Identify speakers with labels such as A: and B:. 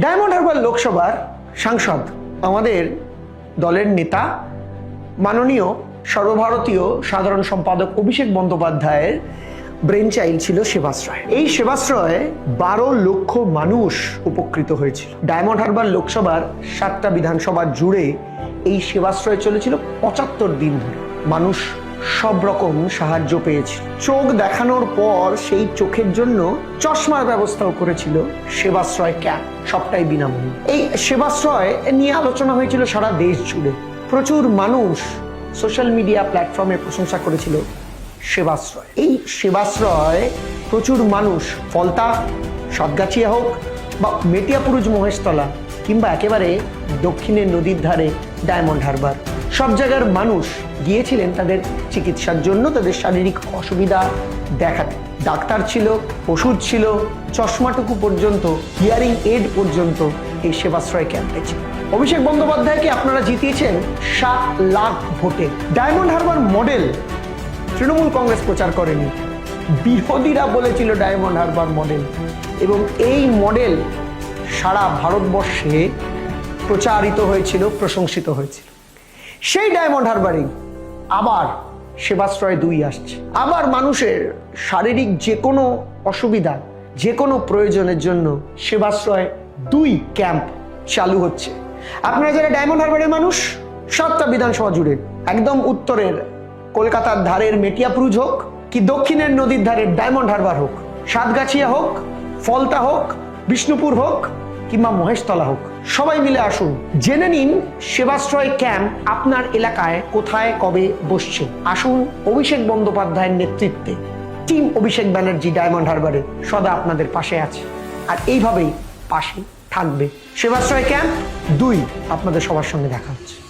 A: Diamond Harbour লোকসভার সাংসদ, আমাদের দলের নেতা, মাননীয় সর্বভারতীয় সাধারণ সম্পাদক অভিষেক বন্দ্যোপাধ্যায়ের ব্রেন চাইল্ড ছিল সেবাশ্রয় এই সেবাশ্রয়ে বারো লক্ষ মানুষ উপকৃত হয়েছিল। ডায়মন্ড হারবার লোকসভার সাতটা বিধানসভা জুড়ে এই সেবাশ্রয় চলেছিল পঁচাত্তর দিন ধরে। মানুষ সব রকম সাহায্য পেয়েছিল চোখ দেখানোর পর সেই চোখের জন্য চশমার ব্যবস্থাও করেছিল সেবাশ্রয় ক্যাম্প, সবটাই বিনামূল্যে। এই সেবাশ্রয় নিয়ে আলোচনা হয়েছিল সারা দেশ জুড়ে। প্রচুর মানুষ সোশ্যাল মিডিয়া প্ল্যাটফর্মে প্রশংসা করেছিল সেবাশ্রয়। এই সেবাশ্রয় প্রচুর মানুষ, ফলতা, সাতগাছিয়া হোক বা মেটিয়াপুরুজ মহেশতলা কিংবা একেবারে দক্ষিণের নদীর ধারে ডায়মন্ড হারবার। সব জায়গার মানুষ গিয়েছিলেন তাদের চিকিৎসার জন্য, তাদের শারীরিক অসুবিধা দেখাতে। ডাক্তার ছিল, ওষুধ ছিল, চশমাটুকু পর্যন্ত হিয়ারিং এড পর্যন্ত এই সেবাশ্রয় ক্যাম্পে ছিল। অভিষেক বন্দ্যোপাধ্যায়কে আপনারা জিতিয়েছেন সাত লাখ ভোটে। Diamond harbour model Trinamool Congress প্রচার করেনি। বিরোধীরা বলেছিল ডায়মন্ড হারবার মডেল। এবং এই মডেল সারা ভারতবর্ষে প্রচারিত হয়েছিল, প্রশংসিত হয়েছিল। সেই ডায়মন্ড হারবারেই আবার সেবাশ্রয় দুই আসছে। আবার মানুষের শারীরিক যে কোনো অসুবিধা যে কোনো প্রয়োজনের জন্য সেবাশ্রয় দুই ক্যাম্প চালু হচ্ছে। আপনারা যারা ডায়মন্ড হারবারের মানুষ, সাতটা বিধানসভা জুড়ে, একদম উত্তরের কলকাতার ধারের মেটিয়াপুরুজ হোক কি দক্ষিণের নদীর ধারের ডায়মন্ড হারবার হোক, সাতগাছিয়া হোক, ফলতা হোক, বিষ্ণুপুর হোক কিংবা মহেশতলা হোক, সবাই মিলে আসুন। জেনে নিন সেবাশ্রয় ক্যাম্প আপনার এলাকায় কোথায় কবে বসছে। আসুন অভিষেক বন্দ্যোপাধ্যায়ের নেতৃত্বে। টিম অভিষেক ব্যানার্জি ডায়মন্ড হারবারে সদা আপনাদের পাশে আছে। আর এইভাবেই পাশে থাকবে সেবাশ্রয় ক্যাম্প। দুই, আপনাদের সবার সঙ্গে দেখা হচ্ছে।